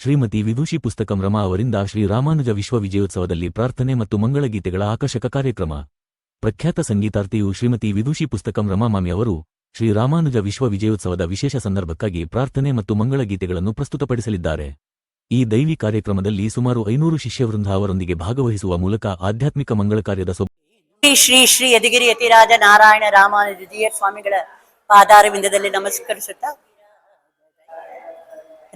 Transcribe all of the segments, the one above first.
ಶ್ರೀಮತಿ ವಿದೂಷಿ ಪುಸ್ತಕಂ ರಮಾ ಅವರಿಂದ ಶ್ರೀ ರಾಮಾನುಜ ವಿಶ್ವ ವಿಜಯೋತ್ಸವದಲ್ಲಿ ಪ್ರಾರ್ಥನೆ ಮತ್ತು ಮಂಗಳಗೀತೆಗಳ ಆಕರ್ಷಕ ಕಾರ್ಯಕ್ರಮ. ಪ್ರಖ್ಯಾತ ಸಂಗೀತಾರ್ಥಿಯು ಶ್ರೀಮತಿ ವಿದೂಷಿ ಪುಸ್ತಕಂ ರಮಾಮಾಮಿ ಅವರು ಶ್ರೀ ರಾಮಾನುಜ ವಿಶ್ವ ವಿಜಯೋತ್ಸವದ ವಿಶೇಷ ಸಂದರ್ಭಕ್ಕಾಗಿ ಪ್ರಾರ್ಥನೆ ಮತ್ತು ಮಂಗಳಗೀತೆಗಳನ್ನು ಪ್ರಸ್ತುತಪಡಿಸಲಿದ್ದಾರೆ. ಈ ದೈವಿ ಕಾರ್ಯಕ್ರಮದಲ್ಲಿ ಸುಮಾರು ಐನೂರು ಶಿಷ್ಯವೃಂದ ಅವರೊಂದಿಗೆ ಭಾಗವಹಿಸುವ ಮೂಲಕ ಆಧ್ಯಾತ್ಮಿಕ ಮಂಗಳ ಕಾರ್ಯದ ಶ್ರೀ ಶ್ರೀ ಶ್ರೀ ಯದಿಗಿರಿ ಯತಿರಾಜ ನಾರಾಯಣ ರಾಮಾನುಜ ಸ್ವಾಮಿಗಳ ಪಾದಾರವಿಂದದಲ್ಲಿ ನಮಸ್ಕರಿಸುತ್ತಾ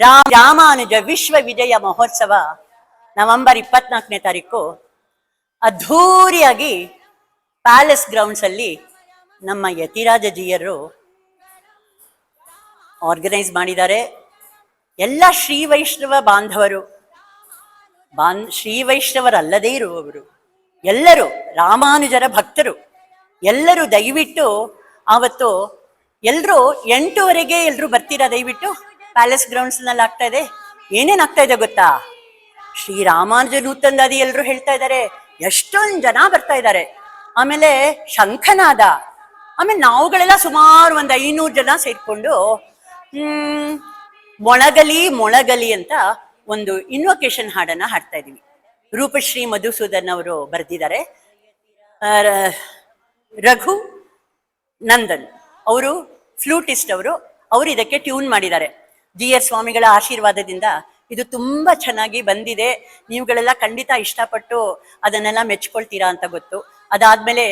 ರಾಮ ರಾಮಾನುಜ ವಿಶ್ವ ವಿಜಯ ಮಹೋತ್ಸವ ನವೆಂಬರ್ ಇಪ್ಪತ್ನಾಲ್ಕನೇ ತಾರೀಕು. ಅದ್ಧೂರಿಯಾಗಿ ಪ್ಯಾಲೇಸ್ ಗ್ರೌಂಡ್ಸ್ ಅಲ್ಲಿ ನಮ್ಮ ಯತಿರಾಜ ಜಿಯರು ಆರ್ಗನೈಸ್ ಮಾಡಿದ್ದಾರೆ. ಎಲ್ಲ ಶ್ರೀ ವೈಷ್ಣವ ಬಾಂಧವರು, ಬಾನ್ ಶ್ರೀ ವೈಷ್ಣವರಲ್ಲದೇ ಇರುವವರು, ಎಲ್ಲರೂ ರಾಮಾನುಜರ ಭಕ್ತರು, ಎಲ್ಲರೂ ದಯವಿಟ್ಟು ಆವತ್ತು ಎಲ್ಲರೂ ಎಂಟೂವರೆಗೆ ಎಲ್ಲರೂ ಬರ್ತೀರಾ ದಯವಿಟ್ಟು? ಪ್ಯಾಲೇಸ್ ಗ್ರೌಂಡ್ಸ್ನಲ್ಲಿ ಆಗ್ತಾ ಇದೆ. ಏನೇನ್ ಆಗ್ತಾ ಇದೆ ಗೊತ್ತಾ? ಶ್ರೀ ರಾಮಾನುಜನ್ ನೂತಂದಾದಿ ಎಲ್ಲರೂ ಹೇಳ್ತಾ ಇದ್ದಾರೆ ಎಷ್ಟೊಂದ್ ಜನ ಬರ್ತಾ ಇದ್ದಾರೆ ಆಮೇಲೆ ಶಂಖನಾದ, ಆಮೇಲೆ ನಾವುಗಳೆಲ್ಲ ಸುಮಾರು ಒಂದ್ ಐನೂರು ಜನ ಸೇರ್ಕೊಂಡು, ಹ್ಮ್, ಮೊಳಗಲಿ ಮೊಳಗಲಿ ಅಂತ ಒಂದು ಇನ್ವೊಕೇಶನ್ ಹಾಡನ್ನ ಹಾಡ್ತಾ ಇದೀವಿ. ರೂಪಶ್ರೀ ಮಧುಸೂದನ್ ಅವರು ಬರೆದಿದ್ದಾರೆ. ರಘು ನಂದನ್, ಅವರು ಫ್ಲೂಟಿಸ್ಟ್ ಅವರು ಅವರು ಇದಕ್ಕೆ ಟ್ಯೂನ್ ಮಾಡಿದ್ದಾರೆ. ಜಿ ಎಸ್ ಸ್ವಾಮಿಗಳ ಆಶೀರ್ವಾದದಿಂದ ಇದು ತುಂಬಾ ಚೆನ್ನಾಗಿ ಬಂದಿದೆ. ನೀವುಗಳೆಲ್ಲ ಖಂಡಿತ ಇಷ್ಟಪಟ್ಟು ಅದನ್ನೆಲ್ಲ ಮೆಚ್ಕೊಳ್ತೀರಾ ಅಂತ ಗೊತ್ತು. ಅದಾದ್ಮೇಲೆ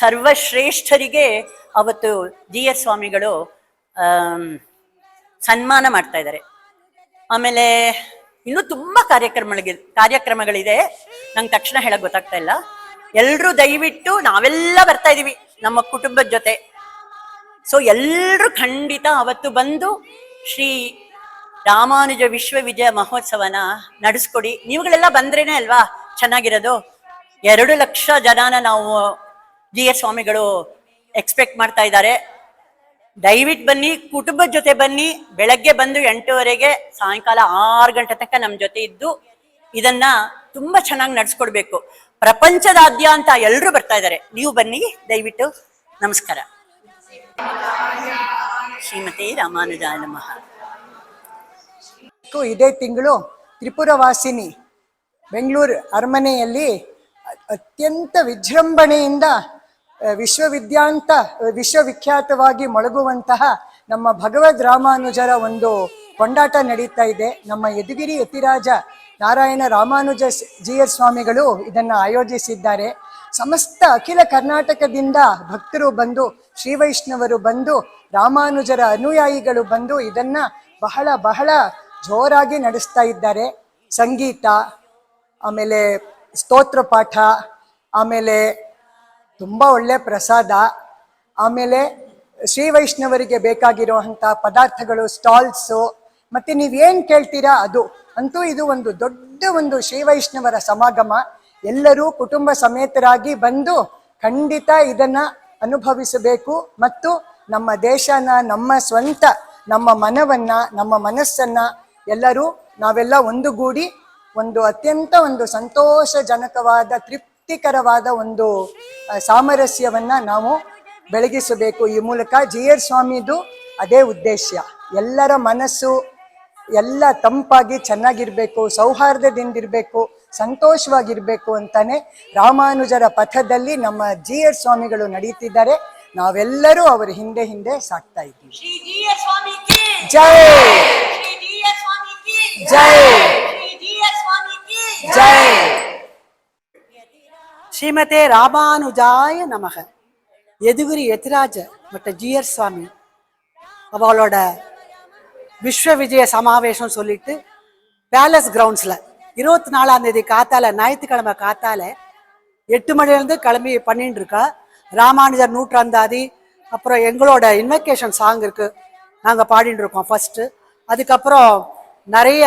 ಸರ್ವಶ್ರೇಷ್ಠರಿಗೆ ಅವತ್ತು ಜಿ ಎಸ್ ಸ್ವಾಮಿಗಳು ಸನ್ಮಾನ ಮಾಡ್ತಾ ಇದ್ದಾರೆ. ಆಮೇಲೆ ಇನ್ನೂ ತುಂಬಾ ಕಾರ್ಯಕ್ರಮಗಳಿಗೆ, ಕಾರ್ಯಕ್ರಮಗಳಿದೆ. ನಂಗೆ ತಕ್ಷಣ ಹೇಳಕ್ ಗೊತ್ತಾಗ್ತಾ ಇಲ್ಲ. ಎಲ್ಲರೂ ದಯವಿಟ್ಟು ನಾವೆಲ್ಲ ಬರ್ತಾ ಇದೀವಿ ನಮ್ಮ ಕುಟುಂಬದ ಜೊತೆ. ಸೊ ಎಲ್ಲರೂ ಖಂಡಿತ ಅವತ್ತು ಬಂದು ಶ್ರೀ ರಾಮಾನುಜ ವಿಶ್ವ ವಿಜಯ ಮಹೋತ್ಸವನ ನಡೆಸ್ಕೊಡಿ. ನೀವುಗಳೆಲ್ಲ ಬಂದ್ರೇನೆ ಅಲ್ವಾ? ಚೆನ್ನಾಗಿರೋದು. ಎರಡು ಲಕ್ಷ ಜನನ ನಾವು ಜಿ ಎಸ್ ಸ್ವಾಮಿಗಳು ಎಕ್ಸ್ಪೆಕ್ಟ್ ಮಾಡ್ತಾ ಇದ್ದಾರೆ. ದಯವಿಟ್ಟು ಬನ್ನಿ ಕುಟುಂಬದ ಜೊತೆ ಬನ್ನಿ. ಬೆಳಗ್ಗೆ ಬಂದು ಎಂಟೂವರೆಗೆ ಸಾಯಂಕಾಲ ಆರು ಗಂಟೆ ತನಕ ನಮ್ಮ ಜೊತೆ ಇದ್ದು ಇದನ್ನ ತುಂಬಾ ಚೆನ್ನಾಗಿ ನಡೆಸ್ಕೊಡ್ಬೇಕು. ಪ್ರಪಂಚದಾದ್ಯಂತ ಎಲ್ಲರೂ ಬರ್ತಾ ಇದ್ದಾರೆ. ನೀವು ಬನ್ನಿ, ದಯವಿಟ್ಟು ನಮಸ್ಕಾರ. ಶ್ರೀಮತಿ ನಮಃ. ಇದೇ ತಿಂಗಳು ತ್ರಿಪುರವಾಸಿನಿ ಬೆಂಗಳೂರು ಅರಮನೆಯಲ್ಲಿ ಅತ್ಯಂತ ವಿಜೃಂಭಣೆಯಿಂದ ವಿಶ್ವವಿದ್ಯಾಂತ ವಿಶ್ವವಿಖ್ಯಾತವಾಗಿ ಮೊಳಗುವಂತಹ ನಮ್ಮ ಭಗವದ್ ರಾಮಾನುಜರ ಒಂದು ಕೊಂಡಾಟ ನಡೀತಾ ಇದೆ. ನಮ್ಮ ಯದುಗಿರಿ ಯತಿರಾಜ ನಾರಾಯಣ ರಾಮಾನುಜ ಸ್- ಜಿ ಎಸ್ ಸ್ವಾಮಿಗಳು ಇದನ್ನು ಆಯೋಜಿಸಿದ್ದಾರೆ. ಸಮಸ್ತ ಅಖಿಲ ಕರ್ನಾಟಕದಿಂದ ಭಕ್ತರು ಬಂದು, ಶ್ರೀ ವೈಷ್ಣವರು ಬಂದು, ರಾಮಾನುಜರ ಅನುಯಾಯಿಗಳು ಬಂದು ಇದನ್ನ ಬಹಳ ಬಹಳ ಜೋರಾಗಿ ನಡೆಸ್ತಾ ಇದ್ದಾರೆ. ಸಂಗೀತ, ಆಮೇಲೆ ಸ್ತೋತ್ರ ಪಾಠ, ಆಮೇಲೆ ತುಂಬ ಒಳ್ಳೆ ಪ್ರಸಾದ, ಆಮೇಲೆ ಶ್ರೀ ವೈಷ್ಣವರಿಗೆ ಬೇಕಾಗಿರುವಂಥ ಪದಾರ್ಥಗಳು, ಸ್ಟಾಲ್ಸು. ಮತ್ತೆ ನೀವೇನು ಕೇಳ್ತೀರಾ ಅದು? ಅಂತೂ ಇದು ಒಂದು ದೊಡ್ಡ ಒಂದು ಶ್ರೀ ವೈಷ್ಣವರ ಸಮಾಗಮ. ಎಲ್ಲರೂ ಕುಟುಂಬ ಸಮೇತರಾಗಿ ಬಂದು ಖಂಡಿತ ಇದನ್ನ ಅನುಭವಿಸಬೇಕು. ಮತ್ತು ನಮ್ಮ ದೇಶನ, ನಮ್ಮ ಸ್ವಂತ, ನಮ್ಮ ಮನವನ್ನ, ನಮ್ಮ ಮನಸ್ಸನ್ನ ಎಲ್ಲರೂ ನಾವೆಲ್ಲ ಒಂದುಗೂಡಿ ಒಂದು ಅತ್ಯಂತ ಒಂದು ಸಂತೋಷಜನಕವಾದ, ತೃಪ್ತಿಕರವಾದ ಒಂದು ಸಾಮರಸ್ಯವನ್ನ ನಾವು ಬೆಳಗಿಸಬೇಕು. ಈ ಮೂಲಕ ಜಿ ಎರ್ ಸ್ವಾಮಿದು ಅದೇ ಉದ್ದೇಶ ಎಲ್ಲರ ಮನಸ್ಸು ಎಲ್ಲ ತಂಪಾಗಿ ಚೆನ್ನಾಗಿರ್ಬೇಕು, ಸೌಹಾರ್ದದಿಂದಿರಬೇಕು. ಸಂತೋಷವಾಗಿರ್ಬೇಕು ಅಂತಾನೆ ರಾಮಾನುಜರ ಪಥದಲ್ಲಿ ನಮ್ಮ ಜಿ ಆರ್ ಸ್ವಾಮಿಗಳು ನಡೀತಿದ್ದಾರೆ ನಾವೆಲ್ಲರೂ ಅವರ ಹಿಂದೆ ಹಿಂದೆ ಸಾಕ್ತಾ ಇದ್ದೀವಿ ಶ್ರೀ ಜಿ ಎಸ್ ಸ್ವಾಮಿ ಕಿ ಜೈ ಶ್ರೀ ಜಿ ಎಸ್ ಸ್ವಾಮಿ ಕಿ ಜೈ ಶ್ರೀ ಜಿ ಎಸ್ ಸ್ವಾಮಿ ಕಿ ಜೈ ஸ்ரீமதே ராமானுஜாய நமக எதுகுரி எதிராஜ மற்ற ஜிஆர் சுவாமி அவளோட விஸ்வ விஜய சமாவேசம் சொல்லிட்டு பேலஸ் கிரவுண்ட்ஸில் இருபத்தி நாலாம் தேதி காத்தால ஞாயிற்றுக்கிழமை காத்தால எட்டு மணிலேருந்து கிளம்பி பண்ணிட்டு இருக்கா. ராமானுஜர் நூற்றாந்தாதி அப்புறம் எங்களோட இன்வெக்கேஷன் சாங் இருக்கு. நாங்கள் பாடிட்டு இருக்கோம் ஃபர்ஸ்ட் அதுக்கப்புறம் நிறைய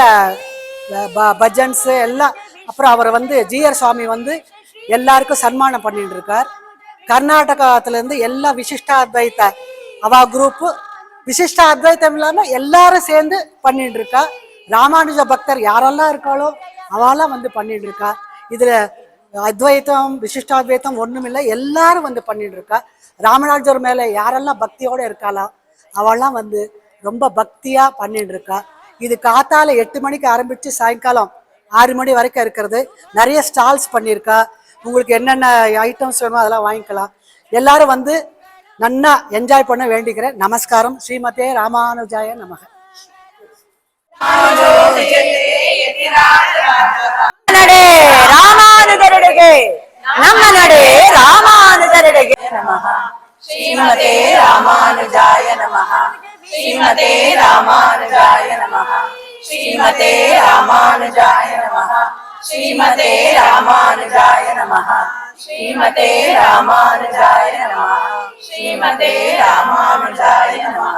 ப- எல்லாம் அப்புறம் அவர் வந்து ஜிஆர் சுவாமி வந்து எல்லாருக்கும் சன்மானம் பண்ணிட்டு இருக்கார். கர்நாடகத்துலேருந்து எல்லா விசிஷ்டாத்வைத்த அவா குரூப்பு விசிஷ்ட அத்வைத்தம் இல்லாமல் எல்லாரும் சேர்ந்து பண்ணிட்டு இருக்கா. ராமானுஜ பக்தர் யாரெல்லாம் இருக்காளோ அவெல்லாம் வந்து பண்ணிட்டு இருக்கா இதுல அத்வைத்தம் விசிஷ்டாத்வைத்தம் ஒன்றுமில்லை எல்லாரும் வந்து பண்ணிட்டு இருக்கா ராமராஜர் மேல யாரெல்லாம் பக்தியோட இருக்காளா அவெல்லாம் வந்து ரொம்ப பக்தியா பண்ணிட்டு இருக்கா இது காத்தால எட்டு மணிக்கு ஆரம்பிச்சு சாயங்காலம் ஆறு மணி வரைக்கும் இருக்கிறது. நிறைய ஸ்டால்ஸ் பண்ணியிருக்கா. உங்களுக்கு என்னென்ன ஐட்டம்ஸ் வேணுமோ அதெல்லாம் வாங்கிக்கலாம். எல்லாரும் வந்து நன்னா என்ஜாய் பண்ண வேண்டிக்கிறேன். நமஸ்காரம். ஸ்ரீமதே ராமானுஜாய நமக. ನಡೆ ರಾಮಾನುಜರೆಡೆಗೆ ನಮ್ಮ ನಡೆ ರಾಮಾನುಜರೆಡೆಗೆ ನಮಃ ಶ್ರೀಮತೆ ರಾಮಾನುಜಾಯ ನಮಃ ಶ್ರೀಮತೆ ರಾಮಾನುಜಾಯ ನಮಃ ಶ್ರೀಮತೆ ರಾಮಾನುಜಾಯ ನಮಃ ಶ್ರೀಮತೆ ರಾಮಾನುಜಾಯ ನಮಃ ಶ್ರೀಮತೆ ರಾಮಾನುಜಾಯ ನಮಃ ಶ್ರೀಮತೆ ರಾಮಾನುಜಾಯ ನಮಃ